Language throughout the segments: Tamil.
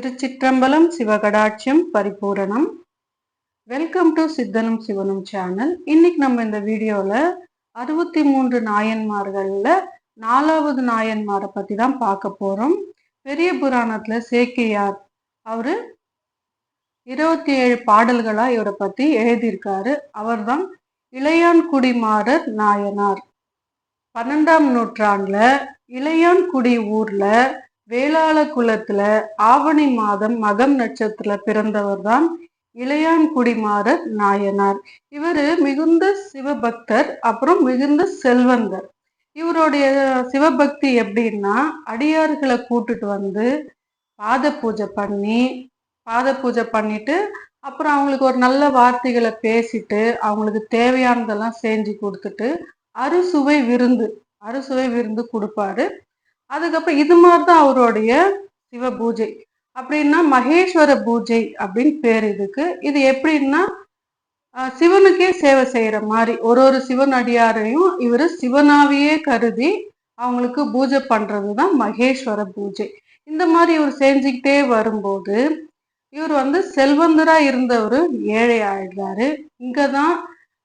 Thiruchitrambalam சிவகடாட்சியம் Paripooranam. வெல்கம் டு சித்தனும் சிவனும் சேனல் இன்னைக்கு நம்ம இந்த வீடியோவில் அறுபத்தி மூன்று நாயன்மார்களில் நாலாவது நாயன்மாரை பற்றி தான் பார்க்க போகிறோம் பெரிய புராணத்தில் சேக்கியார் அவர் இருபத்தி ஏழு பாடல்களாக இவரை பற்றி எழுதியிருக்காரு. அவர்தான் இளையான்குடிமாறர் நாயனார். பன்னெண்டாம் நூற்றாண்டில் இளையான்குடி ஊரில் வேளாள குலத்துல ஆவணி மாதம் மகம் நட்சத்திர பிறந்தவர் தான் இளையான்குடிமாறர் நாயனார். இவரு மிகுந்த சிவபக்தர் அப்புறம் மிகுந்த செல்வந்தர். இவருடைய சிவபக்தி எப்படின்னா அடியார்களை கூட்டுட்டு வந்து பாத பூஜை பண்ணி பாத பூஜை பண்ணிட்டு அப்புறம் அவங்களுக்கு ஒரு நல்ல வார்த்தைகளை பேசிட்டு அவங்களுக்கு தேவையானதெல்லாம் செஞ்சு கொடுத்துட்டு அறுசுவை விருந்து அறுசுவை விருந்து கொடுப்பாரு. அதுக்கப்புறம் இது மாதிரி தான் அவருடைய சிவ பூஜை அப்படின்னா மகேஸ்வர பூஜை அப்படின்னு பேர் இதுக்கு. இது எப்படின்னா சிவனுக்கே சேவை செய்யற மாதிரி. ஒரு ஒரு சிவன் அடியாரையும் இவர் சிவனாவையே கருதி அவங்களுக்கு பூஜை பண்றது தான் மகேஸ்வர பூஜை. இந்த மாதிரி இவர் செஞ்சுக்கிட்டே வரும்போது இவர் வந்து செல்வந்தரா இருந்தவர் ஏழை ஆயிடுறாரு. இங்கதான்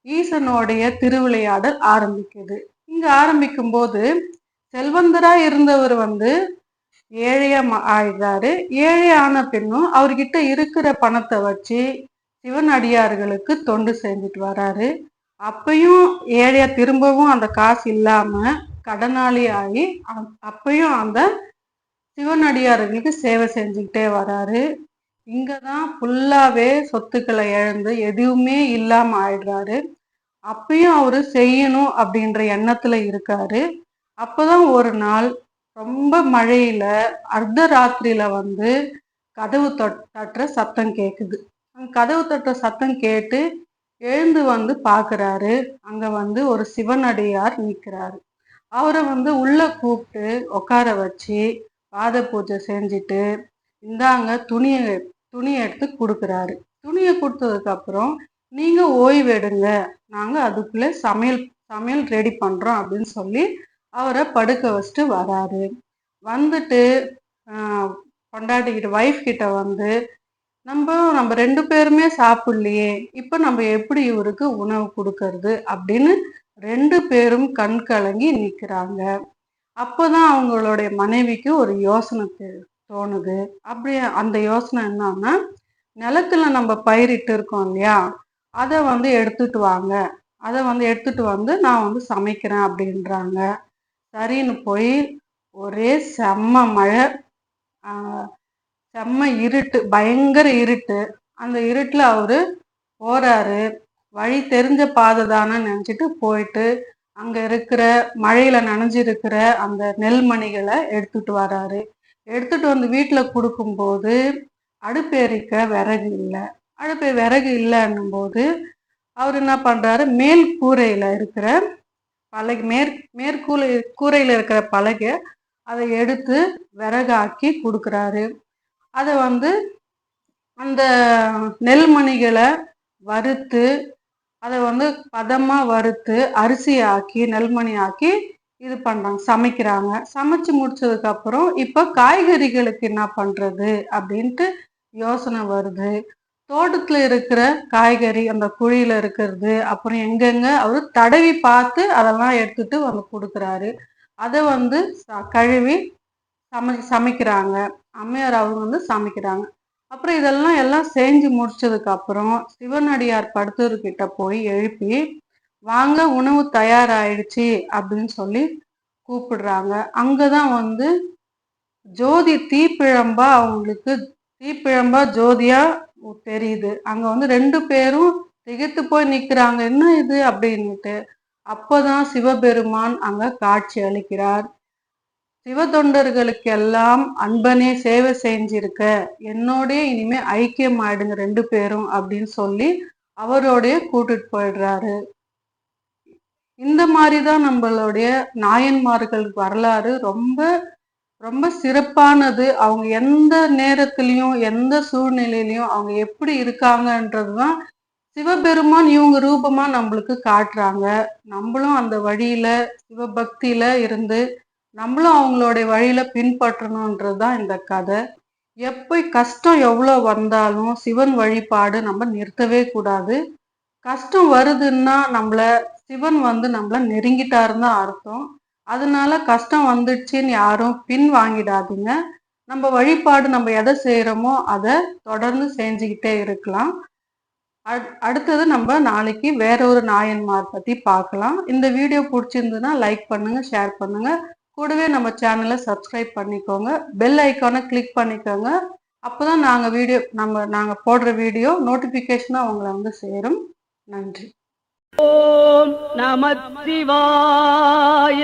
ஈசனுடைய திருவிளையாடல் ஆரம்பிக்குது. இங்க ஆரம்பிக்கும் போது செல்வந்தரா இருந்தவர் வந்து ஏழையா மா- ஆயிடுறாரு ஏழை ஆன பின்னும் அவர்கிட்ட இருக்கிற பணத்தை வச்சு சிவன் அடியார்களுக்கு தொண்டு செஞ்சுட்டு வராரு. அப்பையும் ஏழையா திரும்பவும் அந்த காசு இல்லாம கடனாளி ஆகி அப்பையும் அந்த சிவன் அடியார்களுக்கு சேவை செஞ்சுக்கிட்டே வராரு. இங்கதான் ஃபுல்லாவே சொத்துக்களை இழந்து எதுவுமே இல்லாம ஆயிடுறாரு. அப்பயும் அவரு செய்யணும் அப்படின்ற எண்ணத்துல இருக்காரு. அப்போதான் ஒரு நாள் ரொம்ப மழையில அர்த்த ராத்திரியில் வந்து கதவு தட் தட்டுற சத்தம் கேட்குது கதவு தட்டுற சத்தம் கேட்டு எழுந்து வந்து பாக்குறாரு. அங்க வந்து ஒரு சிவனடியார் நிற்கிறாரு அவரை வந்து உள்ள கூப்பிட்டு உட்கார வச்சு பாத பூஜை செஞ்சுட்டு இந்தாங்க துணியை துணியை எடுத்து கொடுக்குறாரு. துணியை கொடுத்ததுக்கு அப்புறம் நீங்க ஓய்வு எடுங்க. நாங்க அதுக்குள்ள சமையல் சமையல் ரெடி பண்றோம் அப்படின்னு சொல்லி அவரை படுக்க வச்சுட்டு வராரு. வந்துட்டு கொண்டாடிக்கிட்டு ஒய்ஃப் கிட்ட வந்து நம்ம நம்ம ரெண்டு பேருமே சாப்பிடலையே இப்போ நம்ம எப்படி இவருக்கு உணவு கொடுக்கறது? அப்படின்னு ரெண்டு பேரும் கண் கலங்கி நிற்கிறாங்க அப்போதான் அவங்களுடைய மனைவிக்கு ஒரு யோசனை தோணுது. அப்படி அந்த யோசனை என்னன்னா நிலத்துல நம்ம பயிரிட்டு இருக்கோம் இல்லையா அதை வந்து எடுத்துட்டு வாங்க. அதை வந்து எடுத்துட்டு வந்து நான் வந்து சமைக்கிறேன் அப்படின்றாங்க. சரின்னு போய் ஒரே செம்ம மழை செம்ம இருட்டு பயங்கர இருட்டு. அந்த இருட்டில் அவரு போறாரு. வழி தெரிஞ்ச பாதை தானே நினச்சிட்டு போயிட்டு அங்க இருக்கிற மழையில நனைஞ்சிருக்கிற அந்த நெல்மணிகளை எடுத்துட்டு வராரு. எடுத்துட்டு வந்து வீட்டில் கொடுக்கும்போது அடுப்பு எரிக்க விறகு இல்லை. அடுப்பு விறகு இல்லைன்னும் போது அவர் என்ன பண்றாரு? மேல் கூரையில இருக்கிற பலகை மேற் மேற்கூரை கூரையில் இருக்கிற பலகை அதை எடுத்து விறகாக்கி கொடுக்குறாரு. அதை வந்து அந்த நெல்மணிகளை வறுத்து அதை வந்து பதமாக வறுத்து அரிசி ஆக்கி நெல்மணி ஆக்கி இது பண்ணுறாங்க சமைக்கிறாங்க. சமைச்சு முடிச்சதுக்கப்புறம் இப்போ காய்கறிகளுக்கு என்ன பண்ணுறது அப்படின்ட்டு யோசனை வருது. தோட்டத்துல இருக்கிற காய்கறி அந்த குழியில இருக்கிறது அப்புறம் எங்கெங்க அவரு தடவி பார்த்து அதெல்லாம் எடுத்துட்டு வந்து கொடுக்குறாரு. அதை வந்து ச- கழுவி சமை சமைக்கிறாங்க. அம்மையார் அவங்க வந்து சமைக்கிறாங்க. அப்புறம் இதெல்லாம் எல்லாம் செஞ்சு முடிச்சதுக்கு அப்புறம் சிவனடியார் படுத்தவர்கிட்ட போய் எழுப்பி வாங்க உணவு தயாராயிடுச்சு அப்படின்னு சொல்லி கூப்பிடுறாங்க. அங்கதான் வந்து ஜோதி தீப்பிழம்பா அவங்களுக்கு தீப்பிழம்பா ஜோதியா தெரியுது. அங்க வந்து ரெண்டு பேரும் திகைத்து போய் நிக்கிறாங்க. என்ன இது அப்படின்ட்டு அப்போதான் சிவபெருமான் அங்க காட்சி அளிக்கிறார். சிவதொண்டர்களுக்கெல்லாம் அன்பனே சேவை செஞ்சிருக்க. என்னோடய இனிமே ஐக்கியம் ஆயிடுங்க ரெண்டு பேரும் அப்படின்னு சொல்லி அவரோடைய கூட்டிட்டு போயிடுறாரு. இந்த மாதிரி தான் நம்மளுடைய நாயன்மார்கள் வரலாறு ரொம்ப ரொம்ப சிறப்பானது. அவங்க எந்த நேரத்திலையும் எந்த சூழ்நிலையிலையும் அவங்க எப்படி இருக்காங்கன்றது தான் சிவபெருமான் இவங்க ரூபமா நம்மளுக்கு காட்டுறாங்க. நம்மளும் அந்த வழியில சிவபக்தியில இருந்து நம்மளும் அவங்களுடைய வழியில பின்பற்றணுன்றது தான் இந்த கதை. எப்போ கஷ்டம் எவ்வளோ வந்தாலும் சிவன் வழிபாடு நம்ம நிறுத்தவே கூடாது. கஷ்டம் வருதுன்னா நம்மளை சிவன் வந்து நம்மளை நெருங்கிட்டாருன்னு தான் அர்த்தம். அதனால கஷ்டம் வந்துடுச்சுன்னு யாரும் பின் வாங்கிடாதீங்க. நம்ம வழிபாடு நம்ம எதை செய்கிறோமோ அதை தொடர்ந்து செஞ்சுக்கிட்டே இருக்கலாம். அடுத்தது நம்ம நாளைக்கு வேற ஒரு நாயன்மார் பற்றி பார்க்கலாம். இந்த வீடியோ பிடிச்சிருந்ததுன்னா லைக் பண்ணுங்க ஷேர் பண்ணுங்க. கூடவே நம்ம சேனலை சப்ஸ்கிரைப் பண்ணிக்கோங்க. பெல் ஐக்கானை கிளிக் பண்ணிக்கோங்க. அப்போ தான் நாங்கள் வீடியோ நம்ம நாங்கள் போடுற வீடியோ நோட்டிஃபிகேஷனாக உங்களை வந்து சேரும். நன்றி. ஓம் நம சிவாய.